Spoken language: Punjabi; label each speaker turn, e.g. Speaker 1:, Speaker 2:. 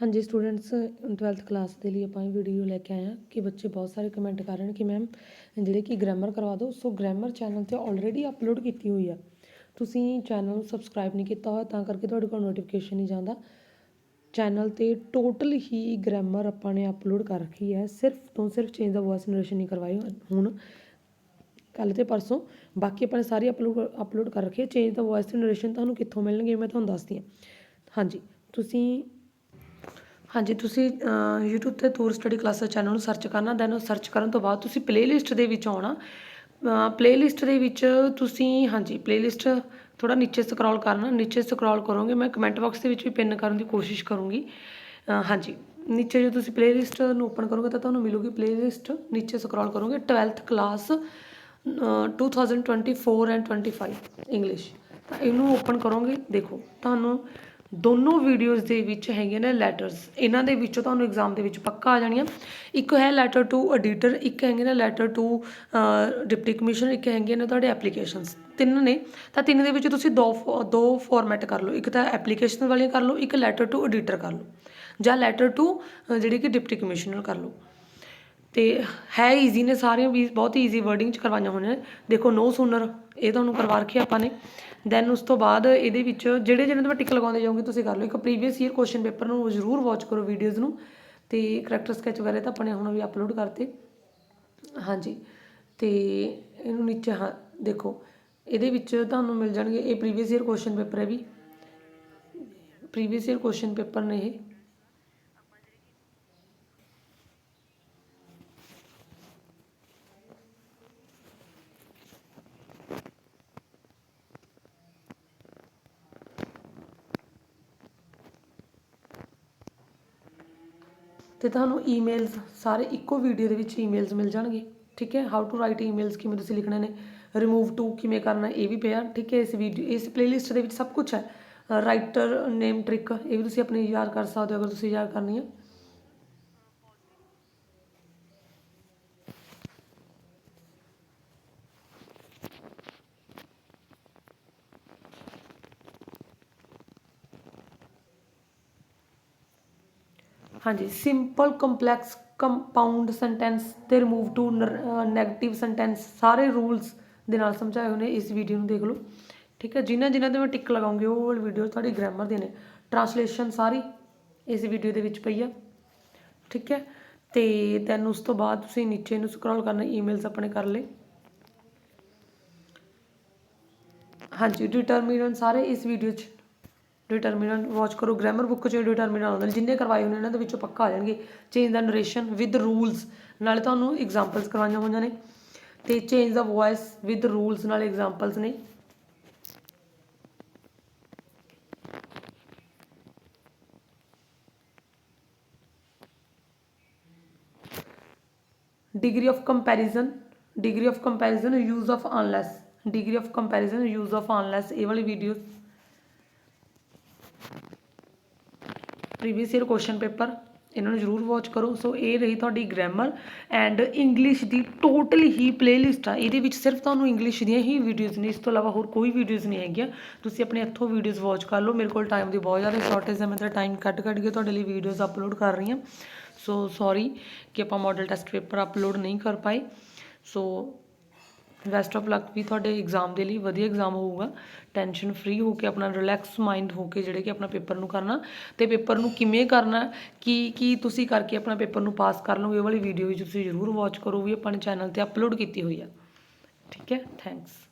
Speaker 1: ਹਾਂਜੀ ਸਟੂਡੈਂਟਸ 12th ਕਲਾਸ ਦੇ ਲਈ ਆਪਾਂ ਇਹ ਵੀਡੀਓ ਲੈ ਕੇ ਆਏ ਹਾਂ ਕਿ ਬੱਚੇ ਬਹੁਤ ਸਾਰੇ ਕਮੈਂਟ ਕਰ ਰਹੇ ਨੇ ਕਿ ਮੈਮ ਜਿਹੜੇ ਕਿ ਗ੍ਰਾਮਰ ਕਰਵਾ ਦਿਓ। ਸੋ ਗ੍ਰਾਮਰ ਚੈਨਲ 'ਤੇ ਆਲਰੇਡੀ ਅਪਲੋਡ ਕੀਤੀ ਹੋਈ ਆ। ਤੁਸੀਂ ਚੈਨਲ ਨੂੰ ਸਬਸਕ੍ਰਾਈਬ ਨਹੀਂ ਕੀਤਾ ਹੋਇਆ ਤਾਂ ਕਰਕੇ ਤੁਹਾਡੇ ਕੋਲ ਨੋਟੀਫਿਕੇਸ਼ਨ ਨਹੀਂ ਜਾਂਦਾ। ਚੈਨਲ ਤੇ ਟੋਟਲ ਹੀ ਗ੍ਰਾਮਰ ਆਪਾਂ ਨੇ ਅਪਲੋਡ ਕਰ ਰੱਖੀ ਹੈ। ਸਿਰਫ ਤੋਂ ਸਿਰਫ ਚੇਂਜ ਦਾ ਵੌਇਸ ਨਰੇਸ਼ਨ ਨਹੀਂ ਕਰਵਾਈ ਹੁਣ ਕੱਲ ਤੇ ਪਰਸੋਂ ਬਾਕੀ ਆਪਾਂ ਨੇ ਸਾਰੀ ਅਪਲੋਡ ਅਪਲੋਡ ਕਰ ਰੱਖੀ ਹੈ। ਚੇਂਜ ਦਾ ਵੌਇਸ ਤੇ ਨਰੇਸ਼ਨ ਤੁਹਾਨੂੰ ਕਿੱਥੋਂ ਮਿਲਣਗੇ ਮੈਂ ਤੁਹਾਨੂੰ ਦੱਸਦੀ ਹਾਂ। ਹਾਂਜੀ, ਤੁਸੀਂ ਹਾਂਜੀ ਤੁਸੀਂ ਅਹ, YouTube ਤੇ ਤੂਰ ਸਟੱਡੀ ਕਲਾਸਾਂ ਚੈਨਲ ਨੂੰ ਸਰਚ ਕਰਨਾ ਦੈਨ ਉਹ ਸਰਚ ਕਰਨ ਤੋਂ ਬਾਅਦ ਤੁਸੀਂ ਪਲੇਲਿਸਟ ਦੇ ਵਿੱਚ ਆਉਣਾ। ਪਲੇਲਿਸਟ ਦੇ ਵਿੱਚ ਤੁਸੀਂ ਹਾਂਜੀ ਪਲੇਲਿਸਟ ਥੋੜਾ ਨੀਚੇ ਸਕਰੋਲ ਕਰਨਾ ਨੀਚੇ ਸਕਰੋਲ ਕਰੋਗੇ ਮੈਂ ਕਮੈਂਟ ਬਾਕਸ ਦੇ ਵਿੱਚ ਵੀ ਪਿੰਨ ਕਰਨ ਦੀ ਕੋਸ਼ਿਸ਼ ਕਰੂੰਗੀ। ਹਾਂਜੀ ਨੀਚੇ ਜੇ ਤੁਸੀਂ ਪਲੇਲਿਸਟ ਨੂੰ ਓਪਨ ਕਰੋਗੇ ਤਾਂ ਤੁਹਾਨੂੰ ਮਿਲੂਗੀ ਪਲੇਲਿਸਟ ਨੀਚੇ ਸਕਰੋਲ ਕਰੋਗੇ 12th ਕਲਾਸ 2024 ਐਂਡ 25 ਇੰਗਲਿਸ਼ ਤਾਂ ਇਹਨੂੰ ਓਪਨ ਕਰੋਗੇ ਦੇਖੋ ਤੁਹਾਨੂੰ ਦੋਨੋਂ ਵੀਡੀਓਜ਼ ਦੇ ਵਿੱਚ ਹੈਗੇ ਨੇ ਲੈਟਰਸ ਇਹਨਾਂ ਦੇ ਵਿੱਚੋਂ ਤੁਹਾਨੂੰ ਐਗਜ਼ਾਮ ਦੇ ਵਿੱਚ ਪੱਕਾ ਆ ਜਾਣੀਆਂ। ਇੱਕ ਹੈ ਲੈਟਰ ਟੂ ਐਡੀਟਰ ਇੱਕ ਹੈਗੇ ਨੇ ਲੈਟਰ ਟੂ ਡਿਪਟੀ ਕਮਿਸ਼ਨਰ ਇੱਕ ਹੈਗੇ ਨੇ ਤੁਹਾਡੇ ਐਪਲੀਕੇਸ਼ਨਸ ਤਿੰਨ ਨੇ। ਤਾਂ ਤਿੰਨ ਦੇ ਵਿੱਚ ਤੁਸੀਂ ਦੋ ਫੋ- ਦੋ ਫਾਰਮੈਟ ਕਰ ਲਓ। ਇੱਕ ਤਾਂ ਐਪਲੀਕੇਸ਼ਨ ਵਾਲੀਆਂ ਕਰ ਲਓ, ਇੱਕ ਲੈਟਰ ਟੂ ਐਡੀਟਰ ਕਰ ਲਓ। ਜਾਂ ਲੈਟਰ ਟੂ ਜਿਹੜੀ ਕਿ ਡਿਪਟੀ ਕਮਿਸ਼ਨਰ ਕਰ ਲਓ। ਤੇ ਹੈ ਈਜ਼ੀ ਨੇ ਸਾਰੀਆਂ ਵੀ, ਬਹੁਤ ਈਜ਼ੀ ਵਰਡਿੰਗ ਚ ਕਰਵਾਈਆਂ ਹੋਈਆਂ ਨੇ। ਦੇਖੋ ਨੋ ਸੂਨਰ ਇਹ ਤੁਹਾਨੂੰ ਕਰਵਾ ਰੱਖਿਆ ਆਪਾਂ ਨੇ ਦੈਨ ਉਸ ਤੋਂ ਬਾਅਦ ਇਹਦੇ ਵਿੱਚ ਜਿਹੜੇ ਜਿਹੜੇ ਮੈਂ ਟਿਕ ਲਗਾਉਂਦੇ ਜਾਊਂਗੀ, ਤੁਸੀਂ ਕਰ ਲਓ। ਇੱਕ ਪ੍ਰੀਵੀਅਸ ਈਅਰ ਕੁਐਸਚਨ ਪੇਪਰ ਨੂੰ ਜ਼ਰੂਰ ਵਾਚ ਕਰੋ ਵੀਡੀਓਜ਼ ਨੂੰ। ਤੇ ਕਰੈਕਟਰ ਸਕੈਚ ਵਗੈਰਾ ਤਾਂ ਆਪਣੇ ਹੁਣ ਵੀ ਅਪਲੋਡ ਕਰਤੇ। ਹਾਂਜੀ। ਤੇ ਇਹਨੂੰ ਨੀਚੇ, ਹਾਂ, ਦੇਖੋ। ਇਹਦੇ ਵਿੱਚ ਤੁਹਾਨੂੰ ਮਿਲ ਜਾਣਗੇ, ਇਹ ਪ੍ਰੀਵੀਅਸ ਈਅਰ ਕੁਐਸਚਨ ਪੇਪਰ ਹੈ ਵੀ। ਪ੍ਰੀਵੀਅਸ ਈਅਰ ਕੁਐਸਚਨ ਪੇਪਰ ਨੇ ਇਹ। ਤੇ ਤੁਹਾਨੂੰ ਈਮੇਲਸ ਸਾਰੇ ਇੱਕੋ ਵੀਡੀਓ ਦੇ ਵਿੱਚ ਈਮੇਲਸ ਮਿਲ ਜਾਣਗੇ, ਠੀਕ ਹੈ? ਹਾਊ ਟੂ ਰਾਈਟ ਈਮੇਲਸ ਕਿਵੇਂ ਤੁਸੀਂ ਲਿਖਣੇ ਨੇ ਰਿਮੂਵ ਟੂ ਕਿਵੇਂ ਕਰਨਾ, ਇਹ ਵੀ ਪਿਆ, ਠੀਕ ਹੈ? ਇਸ ਵੀਡੀਓ ਇਸ ਪਲੇਲਿਸਟ ਦੇ ਵਿੱਚ ਸਭ ਕੁਝ ਹੈ। ਰਾਈਟਰ ਨੇਮ ਟ੍ਰਿਕ ਇਹ ਵੀ ਤੁਸੀਂ ਆਪਣੀ ਯਾਦ ਕਰ ਸਕਦੇ ਹੋ, ਅਗਰ ਤੁਸੀਂ ਯਾਦ ਕਰਨੀ ਹੈ। ਹਾਂਜੀ ਸਿੰਪਲ ਕੰਪਲੈਕਸ ਕੰਪਾਊਂਡ ਸੈਂਟੈਂਸ ਤੇ ਰਿਮੂਵ ਟੂ ਨੈਗੇਟਿਵ ਸੈਂਟੈਂਸ ਸਾਰੇ ਰੂਲਸ ਦੇ ਨਾਲ ਸਮਝਾਏ ਹੋਏ ਨੇ, ਇਸ ਵੀਡੀਓ ਨੂੰ ਦੇਖ ਲਓ। ਠੀਕ ਹੈ, ਜਿਨ੍ਹਾਂ ਜਿਨ੍ਹਾਂ ਤੇ ਮੈਂ ਟਿਕ ਲਗਾਉਂਗੀ, ਉਹ ਵਾਲੀ ਵੀਡੀਓ ਤੁਹਾਡੀ ਗ੍ਰਾਮਰ ਦੇ ਨੇ। ਟਰਾਂਸਲੇਸ਼ਨ ਸਾਰੀ ਇਸ ਵੀਡੀਓ ਦੇ ਵਿੱਚ ਪਈ ਆ। ਠੀਕ ਹੈ, ਤੇ ਦੈਨ ਉਸ ਤੋਂ ਬਾਅਦ ਤੁਸੀਂ ਨੀਚੇ ਨੂੰ ਸਕਰੋਲ ਕਰਨਾ ਈਮੇਲਸ ਆਪਣੇ ਕਰ ਲਏ। ਹਾਂਜੀ ਡਿਟਰਮੀਨੈਂਟ ਸਾਰੇ ਇਸ ਵੀਡੀਓ 'ਚ ਡਿਟਰਮੀਨੈਂਟ ਵਾਚ ਕਰੋ ਗ੍ਰਾਮਰ ਬੁੱਕ 'ਚ ਡਿਟਰਮੀਨੈਂਟ ਆਉਂਦੇ ਨੇ, ਜਿੰਨੇ ਕਰਵਾਏ ਹੋਣੇ ਨੇ ਇਹਨਾਂ ਦੇ ਵਿੱਚੋਂ ਪੱਕਾ ਆ ਜਾਣਗੇ। ਚੇਂਜ ਦਾ ਨਰੇਸ਼ਨ ਵਿਦ ਰੂਲਸ ਨਾਲੇ ਤੁਹਾਨੂੰ ਐਗਜ਼ਾਮਪਲਸ ਕਰਵਾਈਆਂ ਹੋਈਆਂ ਨੇ। ਤੇ ਚੇਂਜ ਦਾ ਵੌਇਸ ਵਿਦ ਰੂਲਸ ਨਾਲ ਐਗਜ਼ਾਮਪਲਸ ਨੇ। Degree of comparison, degree of comparison, use of unless degree of comparison, use of unless, ਇਹ ਵਾਲੀ video previous year question paper ਇਹਨਾਂ ਨੂੰ ਜ਼ਰੂਰ ਵਾਚ ਕਰੋ ਸੋ ਇਹ ਰਹੀ ਤੁਹਾਡੀ ਗ੍ਰਾਮਰ ਐਂਡ ਇੰਗਲਿਸ਼ ਦੀ ਟੋਟਲ ਹੀ ਪਲੇਲਿਸਟ ਆ ਇਹਦੇ ਵਿੱਚ ਸਿਰਫ ਤੁਹਾਨੂੰ ਇੰਗਲਿਸ਼ ਦੀਆਂ ਹੀ ਵੀਡੀਓਜ਼ ਨੇ ਇਸ ਤੋਂ ਇਲਾਵਾ ਹੋਰ ਕੋਈ ਵੀਡੀਓਜ਼ ਨਹੀਂ ਹੈਗੀਆਂ ਤੁਸੀਂ ਆਪਣੇ ਇੱਥੋਂ ਵੀਡੀਓਜ਼ ਵਾਚ ਕਰ ਲਓ ਮੇਰੇ ਕੋਲ ਟਾਈਮ ਦੀ ਬਹੁਤ ਜ਼ਿਆਦਾ ਸ਼ਾਰਟੇਜ ਹੈ ਮੈਂ ਤਾਂ ਟਾਈਮ ਕੱਢ ਕੱਢ ਕੇ ਤੁਹਾਡੇ ਲਈ ਵੀਡੀਓਜ਼ ਅਪਲੋਡ ਕਰ ਰਹੀ ਹਾਂ ਸੋ ਸੌਰੀ ਕਿ ਆਪਾਂ ਮਾਡਲ ਟੈਸਟ ਪੇਪਰ ਅਪਲੋਡ ਨਹੀਂ ਕਰ ਪਾਏ ਸੋ ਬੈਸਟ ਆਫ ਲੱਕ ਵੀ ਤੁਹਾਡੇ ਐਗਜ਼ਾਮ ਦੇ ਲਈ ਵਧੀਆ ਐਗਜ਼ਾਮ ਹੋਊਗਾ। ਟੈਨਸ਼ਨ ਫ੍ਰੀ ਹੋ ਕੇ ਆਪਣਾ ਰਿਲੈਕਸ ਮਾਈਂਡ ਹੋ ਕੇ ਜਿਹੜੇ ਕਿ ਆਪਣਾ ਪੇਪਰ ਨੂੰ ਕਰਨਾ ਤੇ ਪੇਪਰ ਨੂੰ ਕਿਵੇਂ ਕਰਨਾ, ਕੀ ਕੀ ਤੁਸੀਂ ਕਰਕੇ ਆਪਣਾ ਪੇਪਰ ਨੂੰ ਪਾਸ ਕਰ ਲਓਗੇ, ਇਹ ਵਾਲੀ ਵੀਡੀਓ ਵੀ ਤੁਸੀਂ ਜ਼ਰੂਰ ਵਾਚ ਕਰੋ ਵੀ ਆਪਣੇ ਚੈਨਲ ਤੇ ਅਪਲੋਡ ਕੀਤੀ ਹੋਈ ਆ। ਠੀਕ ਹੈ? ਥੈਂਕਸ